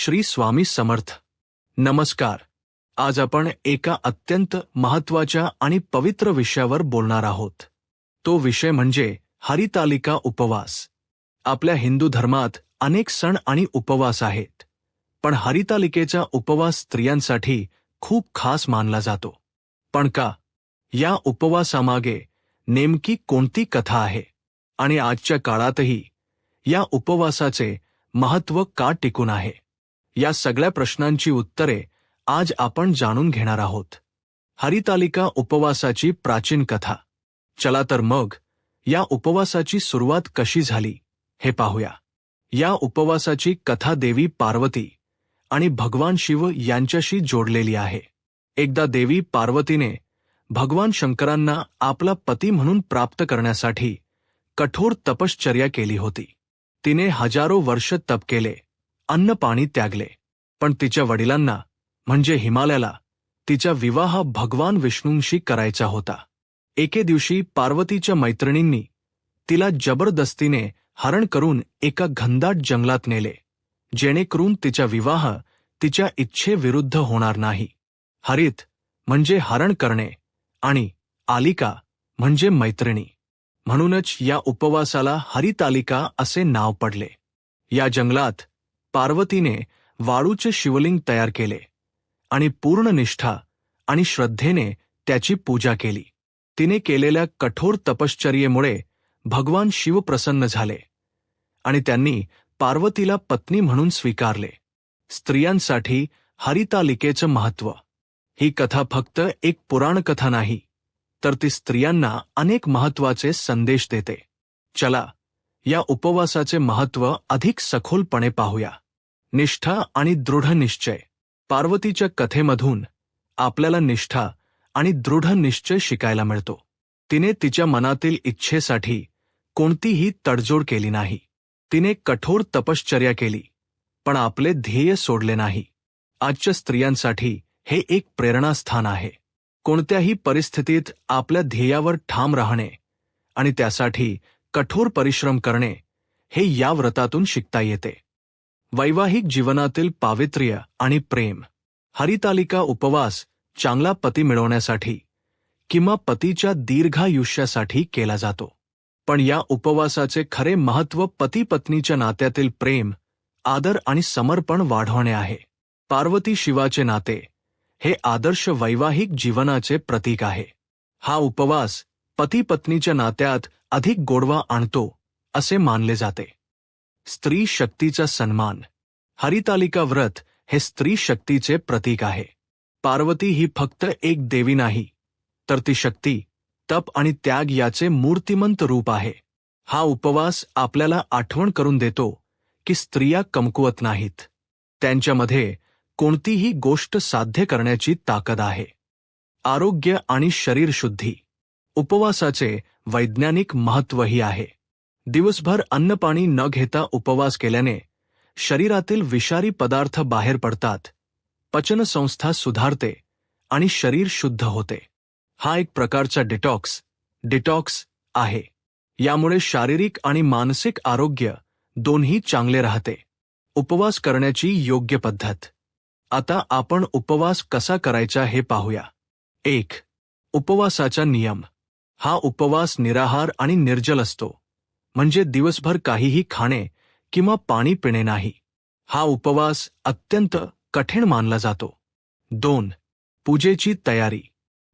श्री स्वामी समर्थ. नमस्कार. आज आपण एका अत्यंत महत्त्वाच्या आणि पवित्र विषयावर बोलणार आहोत. तो विषय म्हणजे हरितालिका उपवास. आपल्या हिंदू धर्मात अनेक सण आणि उपवास आहेत. पण हरितालिकेचा उपवास स्त्रियांसाठी खूप खास मानला जातो. पण का? या उपवासामागे नेमकी कोणती कथा आहे? आणि आजच्या काळातही या उपवासाचे महत्त्व का टिकून आहे? या सगळ्या प्रश्नांची उत्तरे आज आपण जाणून घेणार आहोत. हरितालिका उपवासाची प्राचीन कथा. चला तर मग या उपवासाची सुरुवात कशी झाली हे पाहूया. या उपवासाची कथा देवी पार्वती आणि भगवान शिव यांच्याशी जोडलेली आहे. एकदा देवी पार्वतीने भगवान शंकरांना आपला पती म्हणून प्राप्त करण्यासाठी कठोर तपश्चर्या केली होती. तिने हजारो वर्ष तप केले. अन्न पाणी त्यागले. पण तिच्या वडिलांना म्हणजे हिमालयाला तिचा विवाह भगवान विष्णूंशी करायचा होता. एके दिवशी पार्वतीच्या मैत्रिणींनी तिला जबरदस्तीने हरण करून एका घनदाट जंगलात नेले जेणेकरून तिचा विवाह तिच्या इच्छेविरुद्ध होणार नाही. हरित म्हणजे हरण करणे आणि आलिका म्हणजे मैत्रिणी. म्हणूनच या उपवासाला हरितालिका असे नाव पडले. या जंगलात पार्वतीने वाळूचे शिवलिंग तयार केले आणि पूर्ण निष्ठा आणि श्रद्धेने त्याची पूजा केली. तिने केलेल्या कठोर तपश्चर्येमुळे भगवान शिव प्रसन्न झाले आणि त्यांनी पार्वतीला पत्नी म्हणून स्वीकारले. स्त्रियांसाठी हरितालिकेचं महत्त्व. ही कथा फक्त एक पुराणकथा नाही तर ती स्त्रियांना अनेक महत्त्वाचे संदेश देते. चला या उपवासाचे महत्त्व अधिक सखोलपणे पाहूया. निष्ठा आणि दृढ निश्चय. पार्वतीच्या कथेमधून आपल्याला निष्ठा आणि दृढ निश्चय शिकायला मिळतो. तिने तिच्या मनातील इच्छेसाठी कोणतीही तडजोड केली नाही. तिने कठोर तपश्चर्या केली पण आपले ध्येय सोडले नाही. आजच्या स्त्रियांसाठी हे एक प्रेरणास्थान आहे. कोणत्याही परिस्थितीत आपल्या ध्येयावर ठाम राहणे आणि त्यासाठी कठोर परिश्रम करणे हे या व्रतातून शिकता येते. वैवाहिक जीवनातील पावित्र्य आणि प्रेम. हरितालिका उपवास चांगला पती मिळवण्यासाठी किंवा पतीच्या दीर्घायुष्यासाठी केला जातो. पण या उपवासाचे खरे महत्त्व पती पत्नीच्या नात्यातील प्रेम आदर आणि समर्पण वाढवणे आहे. पार्वती शिवाचे नाते हे आदर्श वैवाहिक जीवनाचे प्रतीक आहे. हा उपवास पती पत्नीच्या नात्यात अधिक गोडवा आणतो असे मानले जाते. स्त्री शक्तीचा सन्मान. हरितालिका व्रत हे स्त्री शक्तीचे प्रतीक आहे. पार्वती ही फक्त एक देवी नाही, तर ती शक्ती, तप आणि त्याग याचे मूर्तिमंत रूप आहे. हा उपवास आपल्याला आठवण करून देतो की स्त्रिया कमकुवत नाहीत. त्यांच्यामध्ये कोणतीही गोष्ट साध्य करण्याची ताकद आहे. आरोग्य आणि शरीर शुद्धी. उपवासाचे वैज्ञानिक महत्त्वही आहे. दिवसभर अन्नपाणी न घेता उपवास केल्याने शरीरातील विषारी पदार्थ बाहेर पडतात. पचनसंस्था सुधारते आणि शरीर शुद्ध होते. हा एक प्रकारचा डिटॉक्स डिटॉक्स आहे. यामुळे शारीरिक आणि मानसिक आरोग्य दोन्ही चांगले राहते. उपवास करण्याची योग्य पद्धत. आता आपण उपवास कसा करायचा हे पाहूया. एक उपवासाचा नियम. हा उपवास निराहार आणि निर्जल असतो. म्हणजे दिवसभर काहीही खाणे किंवा पाणी पिणे नाही. हा उपवास अत्यंत कठीण मानला जातो. दोन पूजेची तयारी.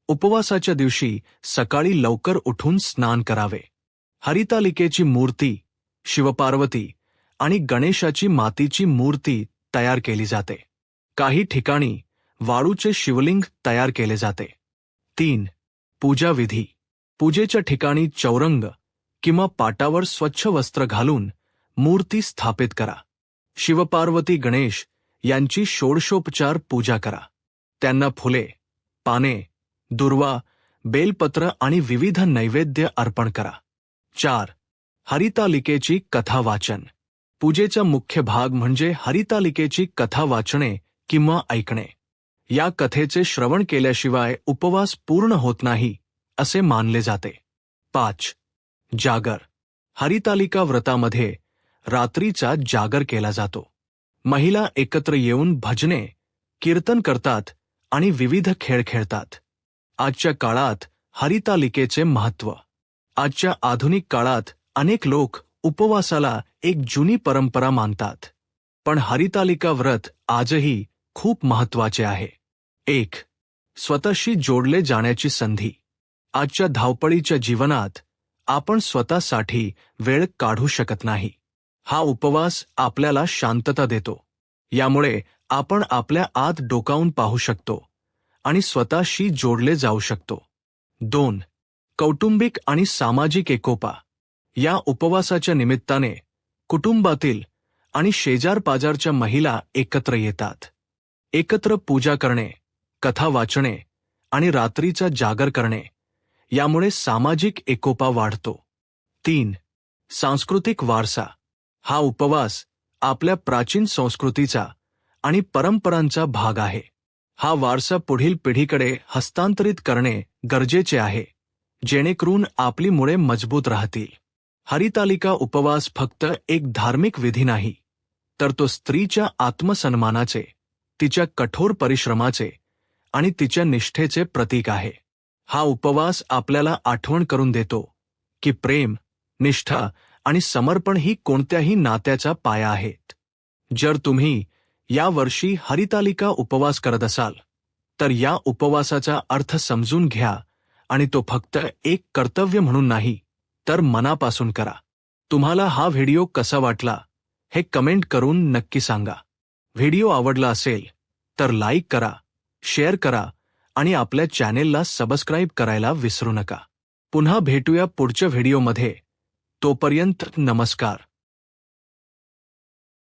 उपवासाच्या दिवशी सकाळी लवकर उठून स्नान करावे. हरितालिकेची मूर्ती शिवपार्वती आणि गणेशाची मातीची मूर्ती तयार केली जाते. काही ठिकाणी वाळूचे शिवलिंग तयार केले जाते. तीन पूजाविधी. पूजेच्या ठिकाणी चौरंग किंवा पाटावर स्वच्छ वस्त्र घालून मूर्ती स्थापित करा. शिवपार्वती गणेश यांची षोडशोपचार पूजा करा. त्यांना फुले पाने दुर्वा बेलपत्र आणि विविध नैवेद्य अर्पण करा. चार. हरितालिकेची कथा वाचन. पूजेचा मुख्य भाग म्हणजे हरितालिकेची कथा वाचणे किंवा ऐकणे. या कथेचे श्रवण केल्याशिवाय उपवास पूर्ण होत नाही असे मानले जाते. पाच. जागर. हरितालिका व्रतामध्ये रात्रीचा जागर केला जातो. महिला एकत्र येऊन भजने कीर्तन करतात आणि विविध खेळ खेळतात. आजच्या काळात हरितालिकेचे महत्त्व. आजच्या आधुनिक काळात अनेक लोक उपवासाला एक जुनी परंपरा मानतात. पण हरितालिका व्रत आजही खूप महत्त्वाचे आहे. एक स्वतःशी जोडले जाण्याची संधी. आजच्या धावपळीच्या जीवनात आपण स्वतःसाठी वेळ काढू शकत नाही. हा उपवास आपल्याला शांतता देतो. यामुळे आपण आपल्या आत डोकावून पाहू शकतो आणि स्वतःशी जोडले जाऊ शकतो. दोन कौटुंबिक आणि सामाजिक एकोपा. या उपवासाच्या निमित्ताने कुटुंबातील आणि शेजारपाजारच्या महिला एकत्र येतात. एकत्र पूजा करणे कथा वाचणे आणि रात्रीचा जागर करणे यामुळे सामाजिक एकोपा वाढतो. तीन सांस्कृतिक वारसा. हा उपवास आपल्या प्राचीन संस्कृतीचा आणि परंपरांचा भाग आहे. हा वारसा पुढील पिढीकडे हस्तांतरित करणे गरजेचे आहे जेणेकरून आपली मुळे मजबूत राहतील. हरितालिका उपवास फक्त एक धार्मिक विधी नाही तर तो स्त्रीच्या आत्मसन्मानाचे तिच्या कठोर परिश्रमाचे आणि तिच्या निष्ठेचे प्रतीक आहे. हा उपवास आपल्याला आठवण करून देतो की प्रेम निष्ठा आणि समर्पण ही कोणत्याही नात्याचा पाया आहेत. जर तुम्ही या वर्षी हरितालिका उपवास करत असाल तर या उपवासाचा अर्थ समजून घ्या आणि तो फक्त एक कर्तव्य म्हणून नाही तर मनापासून करा. तुम्हाला हा व्हिडिओ कसा वाटला हे कमेंट करून नक्की सांगा. व्हिडिओ आवडला असेल तर लाईक करा शेअर करा आणि आपल्या चॅनेलला सबस्क्राईब करायला विसरू नका. पुन्हा भेटूया पुढच्या व्हिडिओमध्ये. तोपर्यंत नमस्कार.